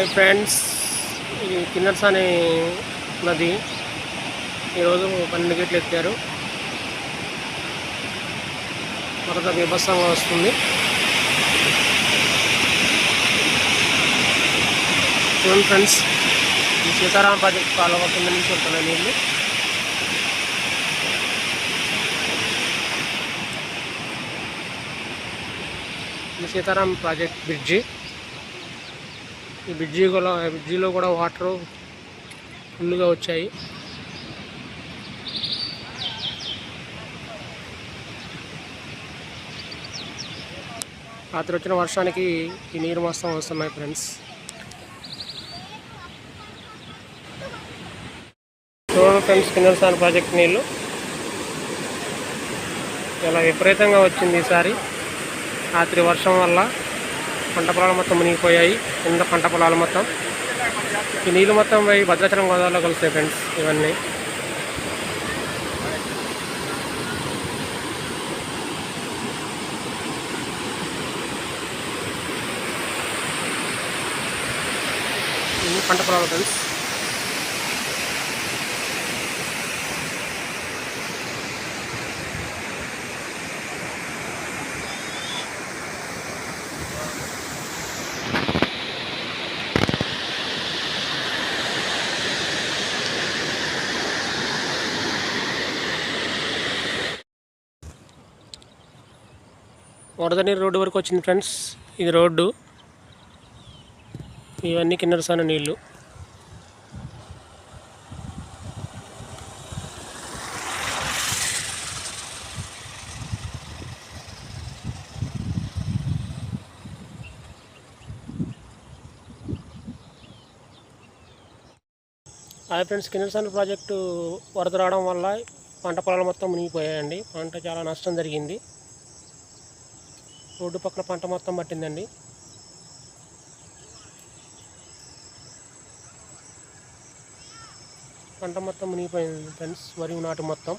Hi friends ఇది కిన్నర్స్ అనే నది ఈరోజు పన్నెండు గేట్లు ఎక్కారు. వరద బీభత్సంగా వస్తుంది. చూడండి ఫ్రెండ్స్ ఈ సీతారామ ప్రాజెక్ట్ కాలువ కింద నుంచి ఉంటున్నాయి నీళ్ళు సీతారాం ప్రాజెక్ట్ బ్రిడ్జి ఈ బ్రిడ్జి కూడా బ్రిడ్జిలో కూడా వాటర్ ఫుల్గా వచ్చాయి. రాత్రి వచ్చిన వర్షానికి ఈ నీరు మొత్తం వస్తున్నాయి ఫ్రెండ్స్. చూడండి ఫ్రెండ్స్ కిన్నరసాని ప్రాజెక్ట్ నీళ్ళు ఇలా విపరీతంగా వచ్చింది ఈసారి. రాత్రి వర్షం వల్ల పంట పొలాలు మొత్తం మునిగిపోయాయి. కింద పంట పొలాలు మొత్తం. ఈ నీళ్ళు మొత్తం పోయి భద్రాచలం గోదావరిలో కలుస్తాయి ఫ్రెండ్స్ ఇవన్నీ. పంట పొలాలు ఫ్రెండ్స్ వరద నీరు రోడ్డు వరకు వచ్చింది ఫ్రెండ్స్. ఇది రోడ్డు. ఇవన్నీ కిన్నరసాన నీళ్ళు హాయ్ ఫ్రెండ్స్ కిన్నరసాన ప్రాజెక్టు వరద రావడం వల్ల పంట పొలాలు మొత్తం మునిగిపోయాయండి. పంట చాలా నష్టం జరిగింది. రోడ్డు పక్కన పంట మొత్తం పట్టిందండి. పంట మొత్తం మునిగిపోయింది ఫ్రెండ్స్ వరి నాటు మొత్తం.